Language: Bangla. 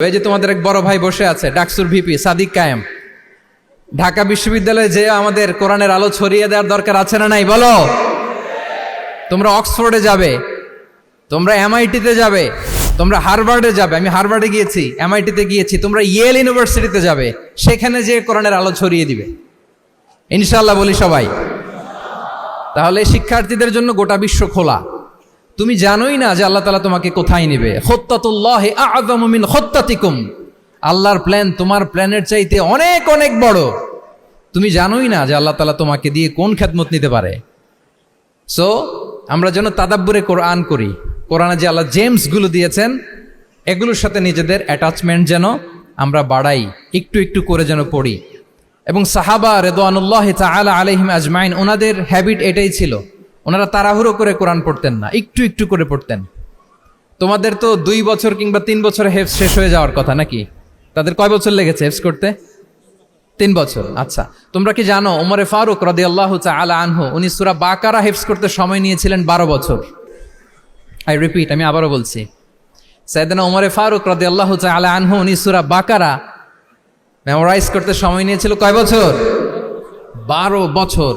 এই যে তোমাদের এক বড় ভাই বসে আছে, ডাকসুর ভিপি, সাদিক কায়েম। ঢাকা বিশ্ববিদ্যালয়ে যে আমাদের কোরআনের আলো ছড়িয়ে দেওয়ার দরকার আছে না নাই? বলো। তোমরা অক্সফোর্ডে যাবে, তোমরা এমআইটিতে যাবে, তোমরা হারভার্ডে যাবে, আমি হারভার্ডে গিয়েছি, এমআইটিতে গিয়েছি, তোমরা ইয়েল ইউনিভার্সিটিতে যাবে, সেখানে যে কোরআনের আলো ছড়িয়ে দিবে। ইনশাল্লাহ বলি সবাই। তাহলে শিক্ষার্থীদের জন্য গোটা বিশ্ব খোলা। তুমি জানোই না যে আল্লাহ তালা তোমাকে কোথায় নেবে। হত্যাতিকুম আল্লাহর প্ল্যান তোমার প্ল্যানের চাইতে অনেক অনেক বড়। তুমি জানোই না যে আল্লাহ তালা তোমাকে দিয়ে কোন খেদমত নিতে পারে। সো আমরা যেন তাদাব্বুরে কোরআন করি। কোরআনে যে আল্লাহ জেমসগুলো দিয়েছেন, এগুলোর সাথে নিজেদের অ্যাটাচমেন্ট যেন আমরা বাড়াই, একটু একটু করে যেন পড়ি। এবং সাহাবা রেদওয়ানুল্লাহ তাআলা আলাইহিম আজমাইন, ওনাদের হ্যাবিট এটাই ছিল। ওনারা তাড়াহুড়ো করে কোরআন পড়তেন না, একটু একটু করে পড়তেন। তোমাদের তো দুই বছর কিংবা তিন বছরে হেফস শেষ হয়ে যাওয়ার কথা নাকি? তাদের কয় বছর লেগেছে হেফস করতে? তিন বছর আচ্ছা। তোমরা কি জানো ওমরে ফারুক রদি আল্লাহ আলা আনহু, উনি সুরা বাকারা হেফস করতে সময় নিয়েছিলেন বারো বছর। আই রিপিট আমি আবারও বলছি। সাইদানা ওমরে ফারুক রদি আল্লাহ আলা আনহু, উনি সুরা বাকারা মেমোরাইজ করতে সময় নিয়েছিল কয় বছর? বারো বছর।